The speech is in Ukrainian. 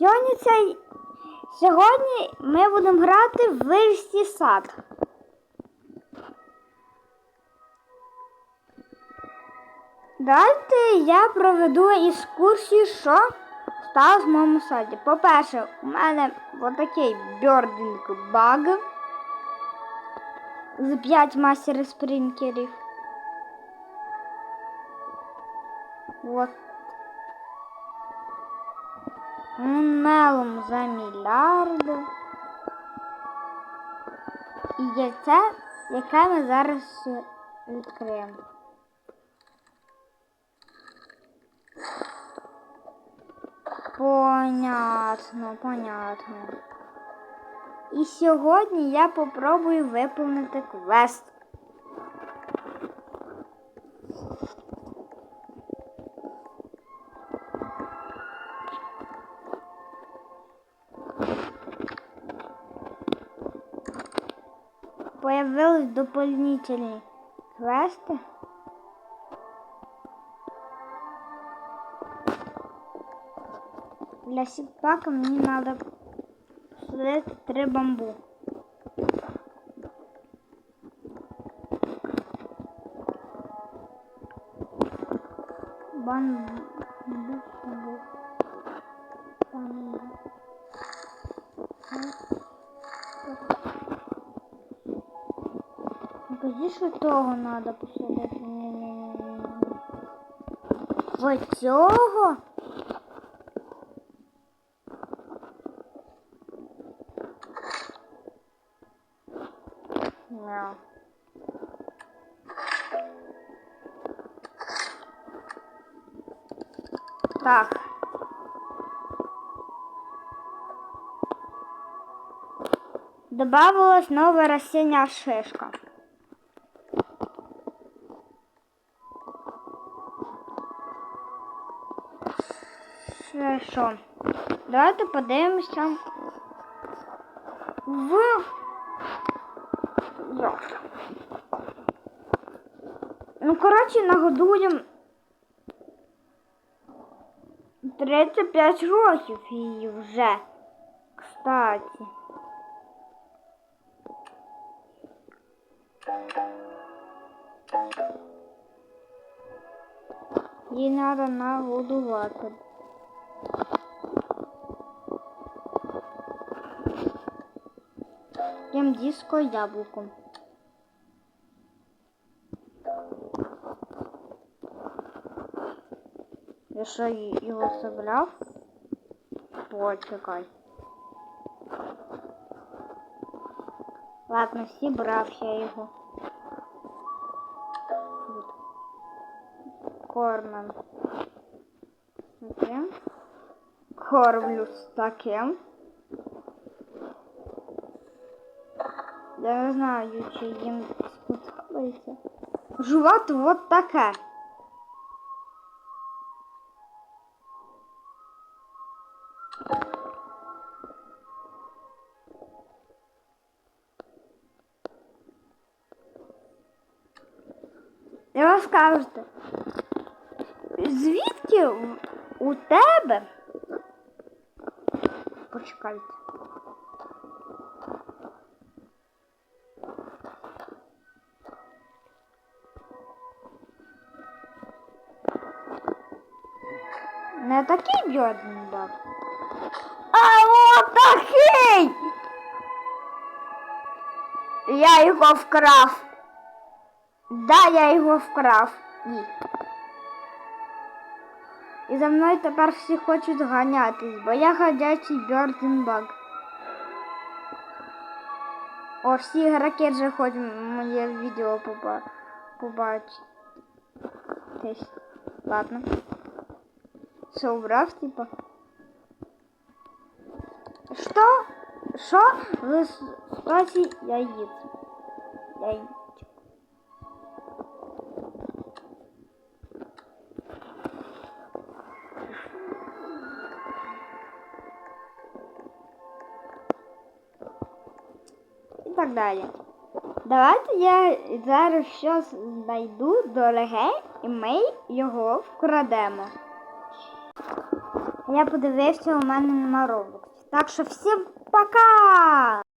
Сьогодні цей. Сьогодні ми будемо грати в вивісті сад. Давайте я проведу екскурсію, що сталося в моєму саді. По-перше, у мене отакий бьординг баг з 5 мастер спринкерів. Вот. Мелом за мільярди. І яйце, яке ми зараз відкриємо. Понятно, понятно. І сьогодні я попробую виповнити квест. Появились дополнительные квесты. Для сипака мне надо посадить три. Бамбу. Бамбу. Кажи, що того треба посадити. Ось цього? Мяу. Так. Добавилось новое растение шишка. Що? Давайте подивимося в завтра. Ну, коротше, нагодуємо 35 років її вже. Кстати. Їй треба нагодувати. Ем диско яблуком. Я й- його собрав? Почекай. Ладно, зібрав я його. Тут. Кормим. Таким. Кормлю з таким. Я не знаю, чи їм сподобається. Жувати от таке. І ви скажете, звідки в- у тебе? Почекайте. Не такий бьодний А от такий! Я його вкрав. Да, я його вкрав. Ні. І за мною тепер всі хочуть ганятись, бо я ходячий бьорденбаг. О, всі ігроки вже хочуть моє відео поба... побачити. Ладно. Все убрав, типа. Что? Что? В статі яиц. Яичек. І так далі. Давайте я зараз щось знайду дороге, і ми його вкрадемо. Я подивився, у мене нема Roblox. Так що всім пока!